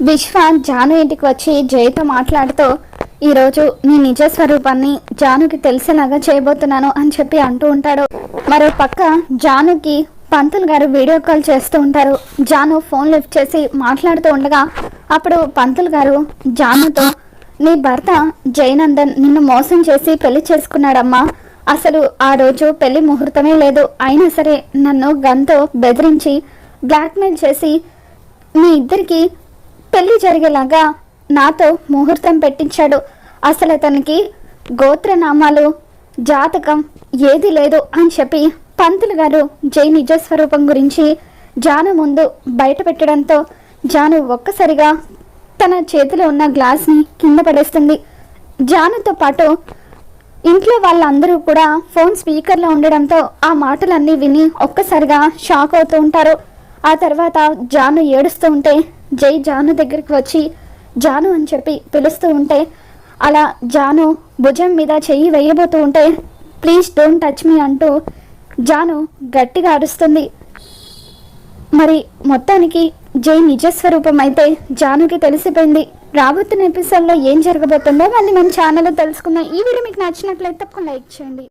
విశ్వ జాను ఇంటికి వచ్చి జయతో మాట్లాడుతూ ఈరోజు నీ నిజ స్వరూపాన్ని జానుకి తెలిసేలాగా చేయబోతున్నాను అని చెప్పి అంటూ ఉంటాడు. మరో పక్క జానుకి పంతులు గారు వీడియో కాల్ చేస్తూ ఉంటారు. జాను ఫోన్ లిఫ్ట్ చేసి మాట్లాడుతూ ఉండగా అప్పుడు పంతులు గారు జానుతో నీ భర్త జయనందన్ నిన్ను మోసం చేసి పెళ్ళి చేసుకున్నాడమ్మా. అసలు ఆ రోజు పెళ్ళి ముహూర్తమే లేదు. అయినా సరే నన్ను గన్తో బెదిరించి బ్లాక్మెయిల్ చేసి మీ ఇద్దరికి పెళ్ళి జరిగేలాగా నాతో ముహూర్తం పెట్టించాడు. అసలు అతనికి గోత్రనామాలు జాతకం ఏది లేదు అని చెప్పి పంతులు గారు జై నిజ స్వరూపం గురించి జాను ముందు బయట పెట్టడంతో జాను ఒక్కసారిగా తన చేతిలో ఉన్న గ్లాస్ని కింద పడేస్తుంది. జానుతో పాటు ఇంట్లో వాళ్ళందరూ కూడా ఫోన్ స్పీకర్లో ఉండడంతో ఆ మాటలన్నీ విని ఒక్కసారిగా షాక్ అవుతూ ఉంటారు. ఆ తర్వాత జాను ఏడుస్తూ ఉంటే జై జాను దగ్గరికి వచ్చి జాను అని చెప్పి పిలుస్తూ ఉంటే అలా జాను భుజం మీద చెయ్యి వేయబోతూ ఉంటే ప్లీజ్ డోంట్ టచ్ మీ అంటూ జాను గట్టిగా అరుస్తుంది. మరి మొత్తానికి జై నిజస్వరూపం అయితే జానుకి తెలిసిపోయింది. రాబోతున్న ఎపిసోడ్లో ఏం జరగబోతుందో మళ్ళీ మన ఛానల్లో తెలుసుకుందాం. ఈ వీడియో మీకు నచ్చినట్లయితే తప్పకుండా లైక్ చేయండి.